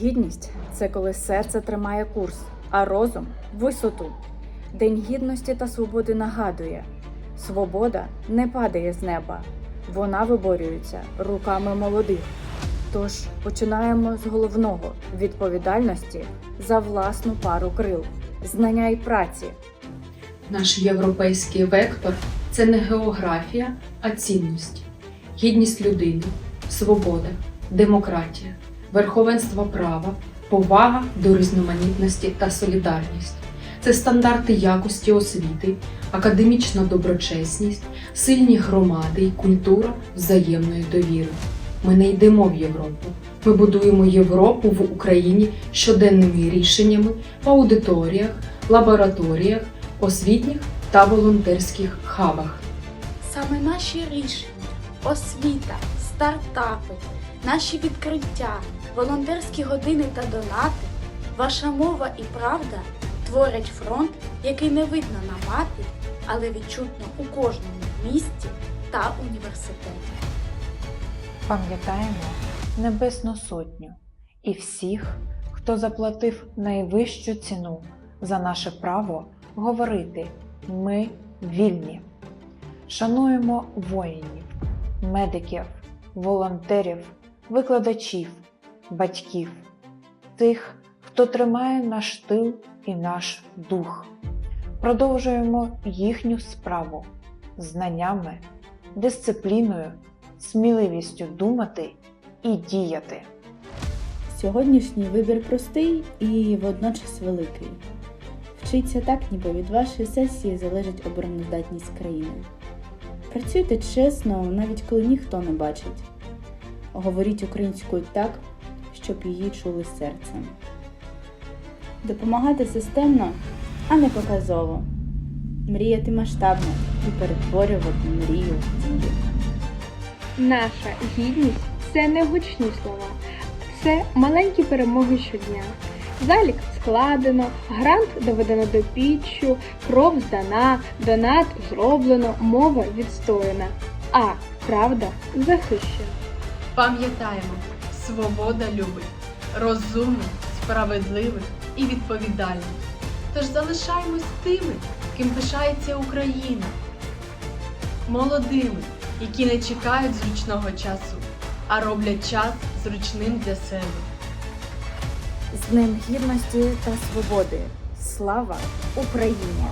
Гідність це коли серце тримає курс, а розум висоту. День гідності та свободи нагадує: свобода не падає з неба, вона виборюється руками молодих. Тож починаємо з головного відповідальності за власну пару крил, знання і праці. Наш європейський вектор це не географія, а цінності, гідність людини, свобода, демократія, верховенство права, повага до різноманітності та солідарність. Це стандарти якості освіти, академічна доброчесність, сильні громади і культура взаємної довіри. Ми не йдемо в Європу. Ми будуємо Європу в Україні щоденними рішеннями в аудиторіях, лабораторіях, освітніх та волонтерських хабах. Саме наші рішення, освіта, стартапи, наші відкриття, волонтерські години та донати, ваша мова і правда творять фронт, який не видно на мапі, але відчутно у кожному місті та університеті. Пам'ятаємо Небесну Сотню і всіх, хто заплатив найвищу ціну за наше право говорити Ми вільні. Шануємо воїнів, медиків, волонтерів, викладачів, батьків, тих, хто тримає наш тил і наш дух. Продовжуємо їхню справу знаннями, дисципліною сміливістю думати і діяти. Сьогоднішній вибір простий і водночас великий. Вчіться так, ніби від вашої сесії залежить обороноздатність країни. Працюйте чесно, навіть коли ніхто не бачить. Говоріть українською так, щоб її чули серцем. Допомагати системно, а не показово. Мріяти масштабно і перетворювати мрію в дію. Наша гідність це не гучні слова, це маленькі перемоги щодня. Залік складено, грант доведено до піччю, кров здана, донат зроблено, мова відстояна, а правда захищена. Пам'ятаємо, свобода любить, розумних, справедливих і відповідальних. Тож залишаємось тими, ким пишається Україна, молодими, які не чекають зручного часу, а роблять час зручним для себе. З Днем гідності та свободи. Слава Україні!